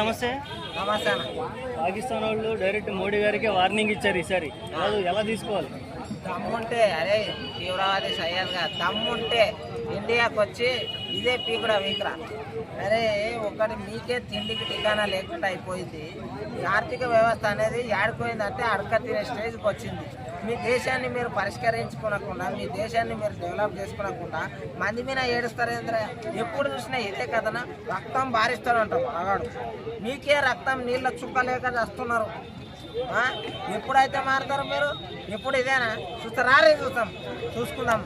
నమస్తే. పాకిస్తాన్ వాళ్ళు డైరెక్ట్ మోడీ గారికి వార్నింగ్ ఇచ్చారు ఈసారి. ఎలా తీసుకోవాలి? దమ్ముంటే అరే తీవ్రవాది సయ్యద్గా దమ్ముంటే ఇండియాకి వచ్చి ఇదే పీకుడా వీకురా. అరే ఒకటి మీకే తిండికి ఠికానా లేకుండా అయిపోయింది. ఆర్థిక వ్యవస్థ అనేది ఆడిపోయిందంటే అడక తినే స్టేజ్కి వచ్చింది. మీ దేశాన్ని మీరు పరిష్కరించుకోనకుండా మీ దేశాన్ని మీరు డెవలప్ చేసుకోనకుండా మంది మీద ఏడుస్తారేంద్ర ఎప్పుడు చూసినా ఇదే కథన? రక్తం బారిస్తూనే ఉంటాం మనగాడు మీకే రక్తం నీళ్ళ చుక్కలేక వస్తున్నారు ఎప్పుడైతే మారుతారు మీరు? ఎప్పుడు ఇదేనా? చూస్తే రారే చూస్తాం చూసుకుందాం.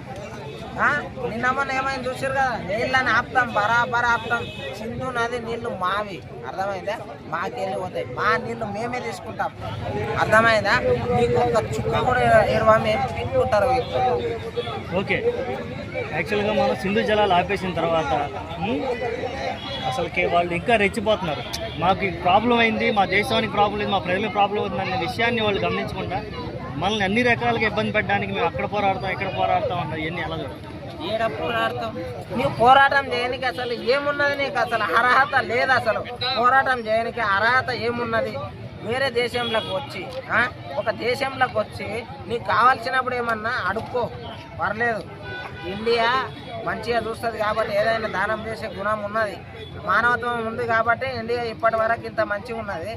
నిన్న మొన్న ఏమైంది చూసారు కదా? నీళ్ళని ఆపుతాం బరాబర్ ఆపుతాం. సింధు నది నీళ్ళు మావి. అర్థమైందా? మాకెళ్ళి పోతాయి. మా నీళ్ళు మేమే తీసుకుంటాం. అర్థమైందా? మీకు ఒక చుక్క కూడా ఇరవై మేము ఓకే. యాక్చువల్గా మనం సింధు జలాలు ఆపేసిన తర్వాత అసలుకి వాళ్ళు ఇంకా రెచ్చిపోతున్నారు. మాకు ప్రాబ్లం అయింది మా దేశానికి ప్రాబ్లం అయింది మా ప్రజలకు ప్రాబ్లం అవుతుంది అనే విషయాన్ని వాళ్ళు గమనించకుండా మనల్ని అన్ని రకాలుగా ఇబ్బంది పెట్టడానికి మేము అక్కడ పోరాడతాం ఇక్కడ పోరాడతాం అన్నది ఇవన్నీ ఎలా ఏడ పోరాడతాం? నీవు పోరాటం చేయడానికి అసలు ఏమున్నది నీకు? అసలు అర్హత లేదు అసలు. పోరాటం చేయడానికి అర్హత ఏమున్నది? వేరే దేశంలోకి వచ్చి ఒక దేశంలోకి వచ్చి నీకు కావాల్సినప్పుడు ఏమన్నా అడుక్కో. పర్లేదు. ఇండియా మంచిగా చూస్తుంది కాబట్టి ఏదైనా దానం చేసే గుణం ఉన్నది. మానవత్వం ఉంది కాబట్టి ఇండియా ఇప్పటి వరకు ఇంత మంచిగా ఉన్నది.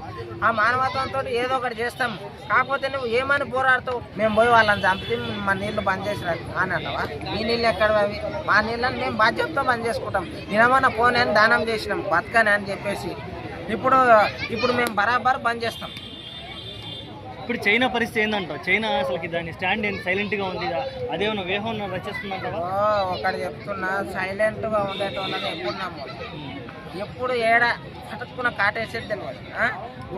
ఆ మానవత్వంతో ఏదో ఒకటి చేస్తాం. కాకపోతే నువ్వు ఏమని పోరాడుతావు? మేము పోయి వాళ్ళని చంపితే మా నీళ్ళు బంద్ చేసినా అని అంటావా మీ నీళ్ళు ఎక్కడ అవి? మా నీళ్ళని మేము బాధ్యతతో బంద్ చేసుకుంటాం. నినమన్న పోనీ అని దానం చేసినాం. బతకని అని చెప్పేసి. ఇప్పుడు ఇప్పుడు మేము బరాబర్ బంద్ చేస్తాం. ఇప్పుడు చైనా పరిస్థితి ఏందంటావు? చైనా అసలుకి దాని స్టాండ్ ఏంటి సైలెంట్గా ఉంది అదేమన్నా వ్యూహం రచిస్తుందంటావా? ఒకటి చెప్తున్నా సైలెంట్గా ఉండేటోళ్ళని ఎప్పుడు నమ్మదు ఎప్పుడు ఏడ పట్టుకున్న కాటేసేది తెలియదు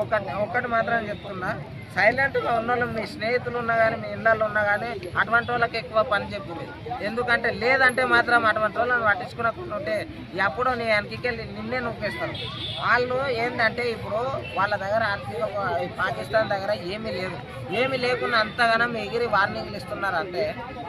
ఒకటి ఒకటి మాత్రం చెప్తున్నా సైలెంట్గా ఉన్న వాళ్ళు మీ స్నేహితులు ఉన్నా కానీ మీ ఇళ్ళల్లో ఉన్నా కానీ అటువంటి వాళ్ళకి ఎక్కువ పని చెప్పలేదు. ఎందుకంటే లేదంటే మాత్రం అటువంటి వాళ్ళని పట్టించుకునకుండా ఉంటే ఎప్పుడో నీ వెనకకెళ్ళి నిన్నే నొప్పేస్తారు వాళ్ళు ఏంటంటే ఇప్పుడు వాళ్ళ దగ్గర పాకిస్తాన్ దగ్గర ఏమీ లేదు. ఏమీ లేకుండా అంతగానం ఎగిరి వార్నింగ్లు ఇస్తున్నారు అంటే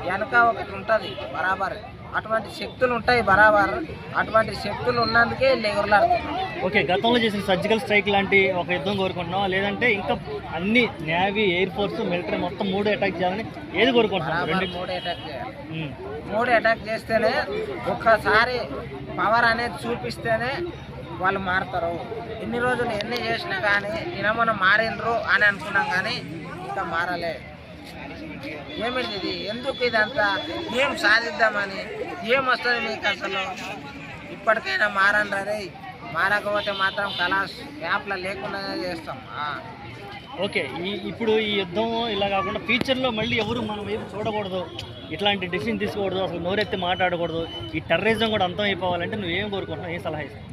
వెనక ఒకటి ఉంటుంది బరాబర్. అటువంటి శక్తులు ఉంటాయి బరాబర్. అటువంటి శక్తులు ఉన్నందుకే వీళ్ళు ఎగురులాడుతున్నారు ఓకే గతంలో చేసిన సర్జికల్ స్ట్రైక్ లాంటి ఒక యుద్ధం కోరుకుంటున్నావా? లేదంటే ఇంకా అన్ని నేవీ ఎయిర్ ఫోర్స్ మిలిటరీ మొత్తం మూడు అటాక్ చేయాలని ఏది బరాబర్ రెండు మూడు అటాక్ చేయాలి. ఉమ్. మూడు అటాక్ చేస్తేనే ఒక్కసారి పవర్ అనేది చూపిస్తేనే వాళ్ళు మారుతారు. ఎన్ని రోజులు ఎన్ని చేసినా కానీ నిన్న మారినరు అని అనుకున్నాం కానీ ఇంకా మారలే. ఏమిటి ఇది ఎందుకు ఇదంతా? ఏం సాధిద్దామని? ఏం వస్తుంది మీకు అసలు? ఇప్పటికైనా మారండి రే మారకపోతే మాత్రం కళాస్ యాప్లో లేకుండా చేస్తాం. ఓకే ఈ ఇప్పుడు ఈ యుద్ధం ఇలా కాకుండా ఫ్యూచర్లో మళ్ళీ ఎవరు మనం ఏం చూడకూడదు. ఇట్లాంటి డిసిషన్ తీసుకోకూడదు. అసలు నోరెత్తి మాట్లాడకూడదు. ఈ టెర్రరిజం కూడా అంతం అయిపోవాలంటే నువ్వేం కోరుకుంటున్నావు? ఏం సలహా ఇస్తావు?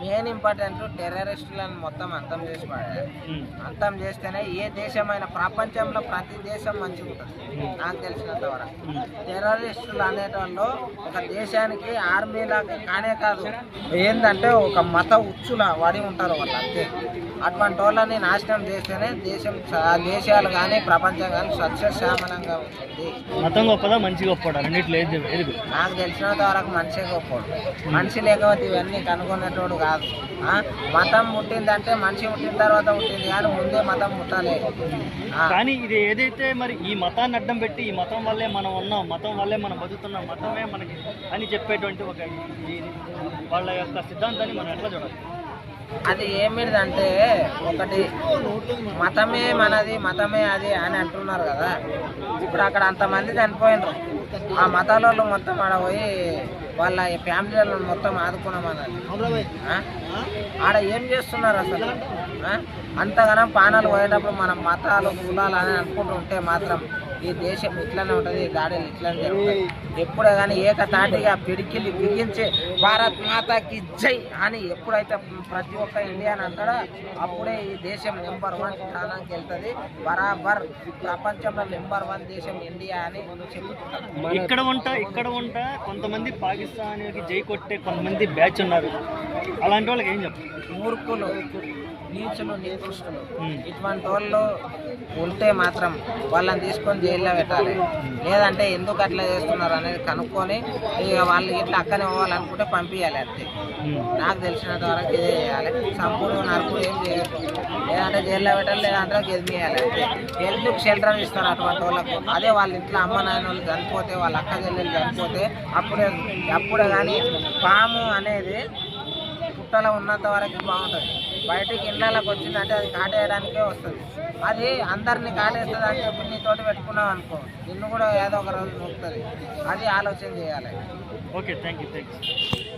మెయిన్ ఇంపార్టెంట్ టెర్రరిస్టులను మొత్తం అంతం చేసి పడాలి. ఉమ్. అంతం చేస్తేనే ఏ దేశమైన ప్రపంచంలో ప్రతి దేశం మంచిగా ఉంటుంది. నాకు తెలిసినంత వరకు. టెర్రరిస్టులు అనేటోళ్ళు ఒక దేశానికి ఆర్మీలాగా కానే కాదు. ఏంటంటే ఒక మత ఉచ్చుల వాడి ఉంటారు వాళ్ళు అంతే అటువంటి వాళ్ళని నాశనం చేస్తేనే దేశం దేశాలు కానీ ప్రపంచం కానీ సస్యశ్యామలంగా ఉంటుంది మతం గొప్పదా మంచి గొప్ప? నాకు తెలిసినంత వరకు మనిషి గొప్పోడు మనిషి లేకపోతే ఇవన్నీ కనుగొనేటోడు కాదు? మతం పుట్టిందంటే మనిషి పుట్టిన తర్వాత పుట్టింది కానీ ముందే మతం పుట్టాలి ఆ. కానీ ఇది ఏదైతే మరి ఈ మతాన్ని అడ్డం పెట్టి ఈ మతం వల్లే మనం ఉన్నాం మతం వల్లే మనం బతుకుతున్నాం మతమే మనకి అని చెప్పేటువంటి ఒక వాళ్ళ యొక్క సిద్ధాంతాన్ని మనం ఎట్లా చూడాలి అది ఏమిటిదంటే ఒకటి మతమే మనది మతమే అది అని అంటున్నారు కదా. ఇప్పుడు అక్కడ అంతమంది చనిపోయినారు. ఆ మతాలలో మొత్తం ఆడ పోయి వాళ్ళ ఫ్యామిలీలను మొత్తం ఆదుకున్నామన్నది ఆడ ఏం చేస్తున్నారు అసలు? ఆ? అంతగానం పానాలు పోయేటప్పుడు మనం మతాలు కులాలు అని అనుకుంటుంటే మాత్రం ఈ దేశం ఇట్లనే ఉంటుంది ఈ దాడులు ఇట్లనే జరుగుతాయి. ఎప్పుడే కానీ ఏకతాటిగా పిడికిలి బిగించి భారత్ మాతాకి జై అని ఎప్పుడైతే ప్రతి ఒక్క ఇండియన్ అంటాడో అప్పుడే ఈ దేశం నెంబర్ వన్ స్థానానికి వెళ్తుంది. బరాబర్ ప్రపంచంలో నెంబర్ వన్ దేశం ఇండియా అని చెప్పుకుంటారు ఇక్కడ ఉంట ఇక్కడ ఉంట కొంతమంది పాకిస్తాన్కి జై కొట్టే కొంతమంది బ్యాచ్ ఉన్నారు. అలాంటి వాళ్ళకి ఏం చెప్తారు మూర్ఖులు నీచులు నికృష్టులు. ఇటువంటి వాళ్ళు ఉంటే మాత్రం వాళ్ళని తీసుకొని జైల్లో పెట్టాలి. లేదంటే ఎందుకు అట్లా చేస్తున్నారు అనేది కనుక్కొని ఇక వాళ్ళు ఇట్లా అక్కనే పోవాలనుకుంటే పంపించాలి అంతే. నాకు తెలిసినంత వరకు ఇదే చేయాలి. సంపూర్ణ నరుకుడు ఏం చేయొద్దు లేదంటే జైల్లో పెట్టాలి లేదంటే గెదిమేయాలి అంతే. ఎందుకు షెల్టర్ ఇస్తారు అటువంటి వాళ్ళకు? అదే వాళ్ళ ఇంట్లో అమ్మ నాయన వాళ్ళు చనిపోతే వాళ్ళ అక్క చెల్లెలు చనిపోతే అప్పుడే అప్పుడే కానీ పాము అనేది పుట్టలో ఉన్నంత వరకు బాగుంటుంది. బయటికి ఇళ్ళకి వచ్చిందంటే అది కాటేయడానికే వస్తుంది. అది అందరిని కాటేస్తుంది అని చెప్పి నీతోటి పెట్టుకున్నావు అనుకో నిన్ను కూడా ఏదో ఒక రోజు నొక్కుతుంది అది ఆలోచన చేయాలి. Okay thank you thank you